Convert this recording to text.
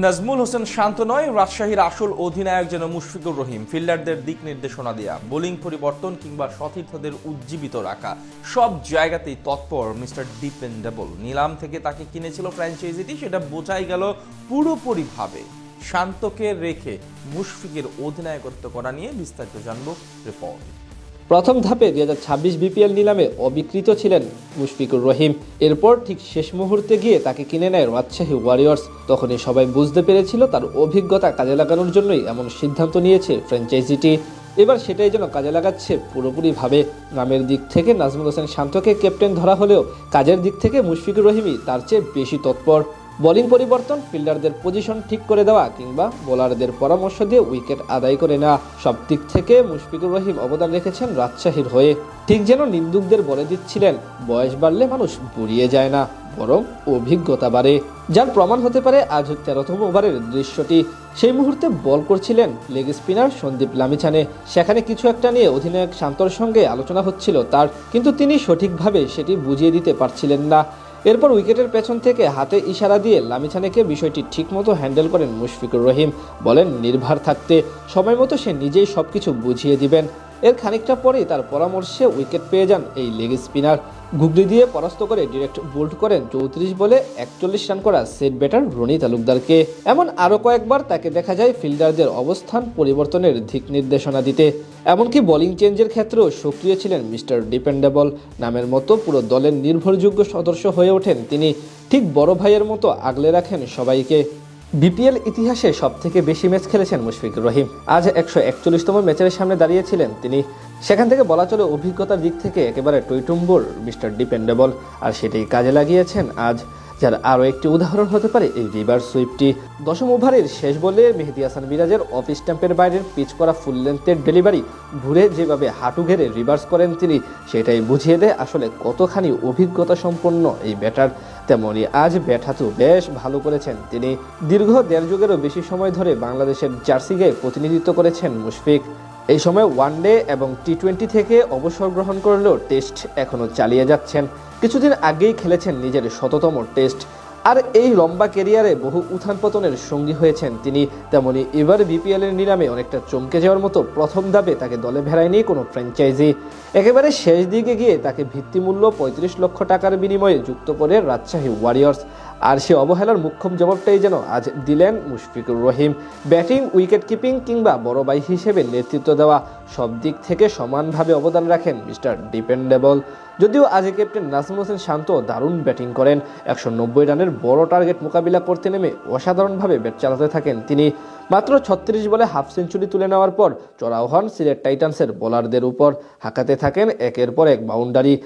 নাজমুল হোসেন শান্ত নয়, রাজশাহীর আসল অধিনায়ক যেন মুশফিকুর রহিম। ফিল্ডারদের দিক নির্দেশনা দেয়া, বোলিং পরিবর্তন কিংবা সতীর্থদের উজ্জীবিত রাখা, সব জায়গাতেই তৎপর মিস্টার ডিপেন্ডেবল। নিলাম থেকে তাকে কিনেছিল ফ্র্যাঞ্চাইজিটি, সেটা বোঝাই গেল পুরোপুরিভাবে। শান্তকে রেখে মুশফিকের অধিনায়কত্ব করা নিয়ে বিস্তারিত জানব রিপোর্ট। প্রথম ধাপে দুই হাজার ছাব্বিশ বিপিএল নিলামে অবিকৃত ছিলেন মুশফিকুর রহিম। এরপর ঠিক শেষ মুহূর্তে গিয়ে তাকে কিনে নেয় রাজশাহী ওয়ারিয়র্স তখনই সবাই বুঝতে পেরেছিল তার অভিজ্ঞতা কাজে লাগানোর জন্যই এমন সিদ্ধান্ত নিয়েছে ফ্র্যাঞ্চাইজিটি এবার সেটাই যেন কাজে লাগাচ্ছে পুরোপুরিভাবে। নামের দিক থেকে নাজমুল হোসেন শান্তকে ক্যাপ্টেন ধরা হলেও কাজের দিক থেকে মুশফিকুর রহিমই তার চেয়ে বেশি তৎপর। বোলিং পরিবর্তন ফিল্ডারদের পজিশন ঠিক করে দেওয়া কিংবা বোলারদের পরামর্শ দিয়ে উইকেট আদায় করে নেওয়া, সব দিক থেকে মুশফিকুর রহিম অবদান রেখেছেন রাজশাহীর হয়ে। ঠিক যেন নিন্দুকদের বলে দিচ্ছিলেন, বয়স বাড়লে মানুষ বুড়িয়ে যায় না, বরং অভিজ্ঞতা বাড়ে। যার প্রমাণ হতে পারে আজ তেরোতম ওভারের দৃশ্যটি। সেই মুহূর্তে বল করছিলেন লেগ স্পিনার সন্দীপ লামিছানে। সেখানে কিছু একটা নিয়ে অধিনায়ক শান্তর সঙ্গে আলোচনা হচ্ছিল তার, কিন্তু তিনি সঠিকভাবে সেটি বুঝিয়ে দিতে পারছিলেন না। এরপর উইকেটের পেছন থেকে হাতে ইশারা দিয়ে লামিছানেকে বিষয়টি ঠিকমতো হ্যান্ডেল করেন মুশফিকুর রহিম। বলেন, নির্ভার থাকতে সময় মতো সে নিজেই সবকিছু বুঝিয়ে দিবেন। এর খানিকটা পরেই তার পরামর্শে উইকেট পেয়ে যান এই লেগ স্পিনার। গুগলি দিয়ে পরাস্ত করে ডিরেক্ট বোল্ড করেন চৌত্রিশ বলে একচল্লিশ রান করা সেট ব্যাটার রনি তালুকদারকে। এমন আরও কয়েকবার তাকে দেখা যায় ফিল্ডারদের অবস্থান পরিবর্তনের দিক নির্দেশনা দিতে। এমনকি বোলিং চেঞ্জের ক্ষেত্রেও সক্রিয় ছিলেন মিস্টার ডিপেন্ডেবল। নামের মতো পুরো দলের নির্ভরযোগ্য সদস্য হয়ে ওঠেন তিনি। ঠিক বড় ভাইয়ের মতো আগলে রাখেন সবাইকে। বিপিএল ইতিহাসে সব থেকে বেশি ম্যাচ খেলেছেন মুশফিকুর রহিম। আজ একশো একচল্লিশতম ম্যাচের সামনে দাঁড়িয়েছিলেন তিনি। সেখান থেকে বলা চলে অভিজ্ঞতার দিক থেকে একেবারে টৈটুম্বর মিস্টার ডিপেন্ডেবল। আর সেটাই কাজে লাগিয়েছেন আজ, যার আরও একটি উদাহরণ হতে পারে এই রিভার সুইপটি। দশম ওভারের শেষ বলে মেহেদি হাসান মিরাজের অফ স্ট্যাম্পের বাইরের পিচ করা ফুল লেন্থের ডেলিভারি ঘুরে যেভাবে হাঁটু ঘেরে রিভার্স করেন তিনি, সেটাই বুঝিয়ে দেয় আসলে কতখানি অভিজ্ঞতা সম্পন্ন এই ব্যাটার। তেমনি আজ ব্যাটাতেও বেশ ভালো করেছেন। তিনি দীর্ঘ দেড় যুগেরও বেশি সময় ধরে বাংলাদেশের জার্সি গায়ে প্রতিনিধিত্ব করেছেন মুশফিক। এই সময় ওয়ানডে এবং টি টোয়েন্টি থেকে অবসর গ্রহণ করলেও টেস্ট এখনও চালিয়ে যাচ্ছেন। কিছুদিন আগেই খেলেছেন নিজের শততম টেস্ট। আর এই লম্বা কেরিয়ারে বহু উত্থান পতনের সঙ্গী হয়েছেন তিনি। তেমনি এবার বিপিএল এর নিলামে অনেকটা চমকে যাওয়ার মতো প্রথম দাবে তাকে দলে ভেড়ায়নি কোনো ফ্র্যাঞ্চাইজি। একেবারে শেষ দিকে গিয়ে তাকে ভিত্তিমূল্য পঁয়ত্রিশ লক্ষ টাকার বিনিময়ে যুক্ত করে রাজশাহী ওয়ারিয়র্স। আর সে অবহেলার মুখ্যম জবাবটাই যেন আজ দিলেন Mushfiqur Rahim. Batting, wicket keeping কিংবা বড় ভাই হিসেবে নেতৃত্ব দেওয়া সব দিক থেকে সমানভাবে অবদান রাখেন মিস্টার ডিপেন্ডেবল। যদিও আজ ক্যাপ্টেন নাসিম হোসেন শান্ত দারুণ ব্যাটিং করেন। একশো নব্বই রানের বড় টার্গেট মোকাবিলা করতে নেমে অসাধারণভাবে ব্যাট চালাতে থাকেন তিনি। মাত্র ছত্রিশ বলে হাফ সেঞ্চুরি তুলে নেওয়ার পর চড়াও হন সিলেট টাইটান্সের বোলারদের উপর। হাঁকাতে থাকেন একের পর এক বাউন্ডারি।